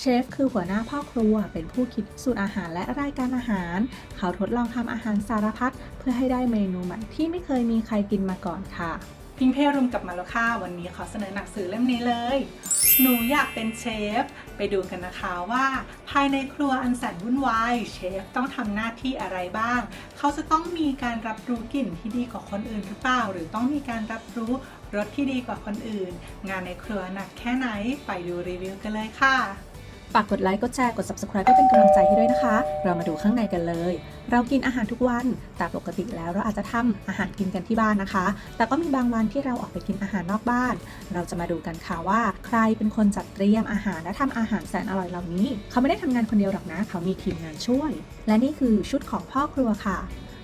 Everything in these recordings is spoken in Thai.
เชฟคือหัวหน้าพ่อครัว เป็นผู้คิดสูตรอาหารและรายการอาหาร เขาทดลองทำอาหารสารพัดเพื่อให้ได้เมนูใหม่ที่ไม่เคยมีใครกินมาก่อนค่ะ พิงเพรุมกับมาแล้วค่ะวันนี้ขอเสนอหนังสือเล่มนี้เลย หนูอยากเป็นเชฟ ไปดูกันนะคะว่า ภายในครัวอันแสนวุ่นวายเชฟต้องทำหน้าที่อะไรบ้าง เขาจะต้องมีการรับรู้กลิ่นที่ดีกว่าคนอื่นหรือเปล่า หรือต้องมีการรับรู้รสที่ดีกว่าคนอื่น งานในครัวหนักแค่ไหนไปดูรีวิวกันเลยค่ะ ฝากกดไลค์กดแชร์กด subscribe เพื่อเป็นกำลังใจให้ด้วยนะคะ เรามาดูข้างในกันเลย เรากินอาหารทุกวันแต่ปกติแล้วเราอาจจะทำอาหารกินกันที่บ้านนะคะ แต่ก็มีบางวันที่เราออกไปกินอาหารนอกบ้าน เราจะมาดูกันค่ะว่า ใครเป็นคนจัดเตรียมอาหารและทำอาหารแสนอร่อยเหล่านี้ เขาไม่ได้ทำงานคนเดียวหรอกนะ เขามีทีมงานช่วย และนี่คือชุดของพ่อครัวค่ะ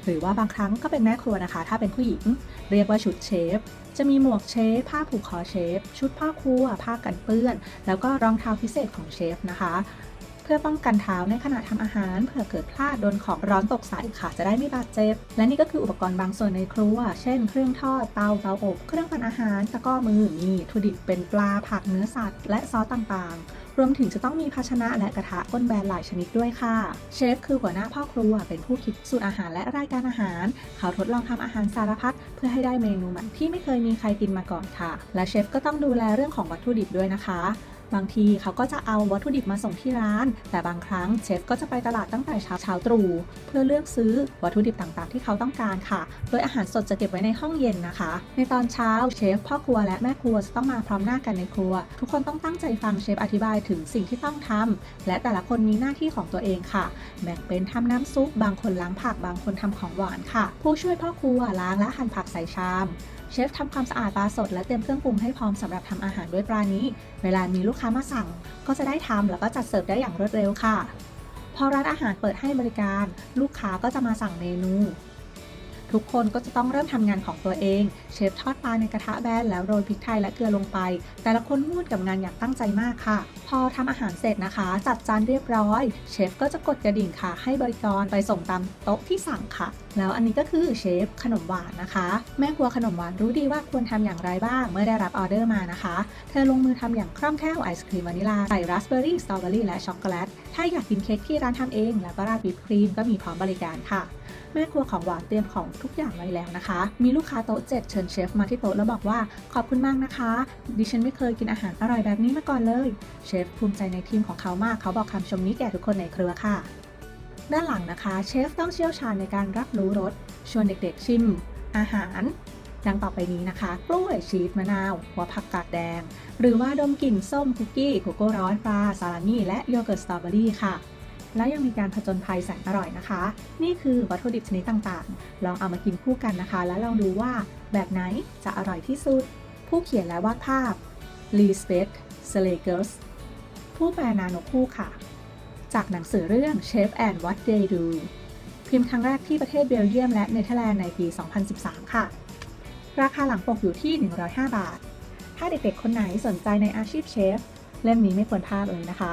หรือว่าบางครั้งก็เป็นแม่ครัวนะคะ ถ้าเป็นผู้หญิง เรียกว่าชุดเชฟ จะมีหมวกเชฟ ผ้าผูกคอเชฟ ชุดพ่อครัว ผ้ากันเปื้อน แล้วก็รองเท้าพิเศษของเชฟนะคะเพื่อป้องกันเท้าในขณะทำอาหารเผื่อเกิดพลาดโดนของร้อนตกใส่ค่ะจะได้ไม่บาดเจ็บ และนี่ก็คืออุปกรณ์บางส่วนในครัว เช่น เครื่องทอดเตาเตาอบ เครื่องปั่นอาหารตะก้อมือมีถุดิบเป็นปลาผักเนื้อสัตว์ และซอสต่างๆ รวมถึงจะต้องมีภาชนะและกระทะก้นแบนหลายชนิดด้วยค่ะ เชฟคือหัวหน้าพ่อครัวเป็นผู้คิดสูตรอาหารและรายการอาหาร เขาทดลองทำอาหารสารพัดเพื่อให้ได้เมนูใหม่ที่ไม่เคยมีใครกินมาก่อนค่ะ และเชฟก็ต้องดูแลเรื่องของวัตถุดิบด้วยนะคะ บางทีเขาก็จะเอาวัตถุดิบมาส่งที่ร้าน แต่บางครั้งเชฟก็จะไปตลาดตั้งแต่เช้าเช้าตรู่เพื่อเลือกซื้อวัตถุดิบต่างๆ ที่เขาต้องการค่ะ โดยอาหารสดจะเก็บไว้ในห้องเย็นนะคะ ในตอนเช้าเชฟพ่อครัวและแม่ครัวจะต้องมาพร้อมหน้ากันในครัว ทุกคนต้องตั้งใจฟังเชฟอธิบายถึงสิ่งที่ต้องทำและแต่ละคนมีหน้าที่ของตัวเองค่ะ แบ่งเป็นทำน้ำซุป บางคนล้างผัก บางคนทำของหวานค่ะ ผู้ช่วยพ่อครัวล้างและหั่นผักใส่ชาม เชฟทำความสะอาดปลาสดและเตรียมเครื่องปรุงให้พร้อมสำหรับทำอาหารด้วยปลานี้ เวลามีลูกค้ามาสั่ง ก็จะได้ทำแล้วก็จัดเสิร์ฟได้อย่างรวดเร็วค่ะ พอร้านอาหารเปิดให้บริการ ลูกค้าก็จะมาสั่งเมนู ทุกคนก็จะต้องเริ่มทำงานของตัวเอง เชฟทอดปลาในกระทะแบนแล้วโรยพริกไทยและเกลือลงไป แต่ละคนมุ่นกับงานอย่างตั้งใจมากค่ะ พอทำอาหารเสร็จนะคะ จัดจานเรียบร้อย เชฟก็จะกดกระดิ่งค่ะ ให้บริกรไปส่งตามโต๊ะที่สั่งค่ะ แล้วอันนี้ก็คือเชฟขนมหวานนะคะ แม่ครัวขนมหวานรู้ดีว่าควรทำอย่างไรบ้าง เมื่อได้รับออเดอร์มานะคะ เธอลงมือทำอย่างคล่องแคล่วไอศครีมวานิลาใส่ราสเบอร์รี่สตรอเบอร์รี่และช็อกโกแลตถ้าอยากกินเค้กที่ร้านทำเอง แล้วก็ราดวิปครีมก็มีพร้อมบริการค่ะ แม่ครัวของหวานเตรียมของทุกอย่างไว้แล้วนะคะ มีลูกค้าโต๊ะเจ็ดเชิญเชฟมาที่โต๊ะแล้วบอกว่าขอบคุณมากนะคะ ดิฉันไม่เคยกินอาหารอร่อยแบบนี้มาก่อนเลย เชฟภูมิใจในทีมของเขามากเขาบอกคำชมนี้แก่ทุกคนในเครือค่ะ ด้านหลังนะคะเชฟต้องเชี่ยวชาญในการรับรู้รสชวนเด็กๆชิม อาหารดังต่อไปนี้นะคะ กล้วยชีสมะนาวหัวผักกาดแดง หรือว่าดมกลิ่นส้มคุกกี้โกโก้ร้อนปลาซาลามี่และโยเกิร์ตสตรอเบอรี่ค่ะ และยังมีการผจญภัยแสนอร่อยนะคะ นี่คือวัตถุดิบชนิดต่างๆ ลองเอามากินคู่กันนะคะ แล้วลองดูว่าแบบไหนจะอร่อยที่สุด ผู้เขียนและวาดภาพลีสเปตสเลเกอร์สผู้แปลนาโนคู่ค่ะ จากหนังสือเรื่อง Chef and What They Do พิมพ์ครั้งแรกที่ประเทศเบลเยียมและเนเธอร์แลนด์ในปี 2013 ค่ะ ราคาหลังปกอยู่ที่ 105 บาท ถ้าเด็กๆ คนไหนสนใจในอาชีพเชฟ เล่มนี้ไม่ควรพลาดเลยนะคะ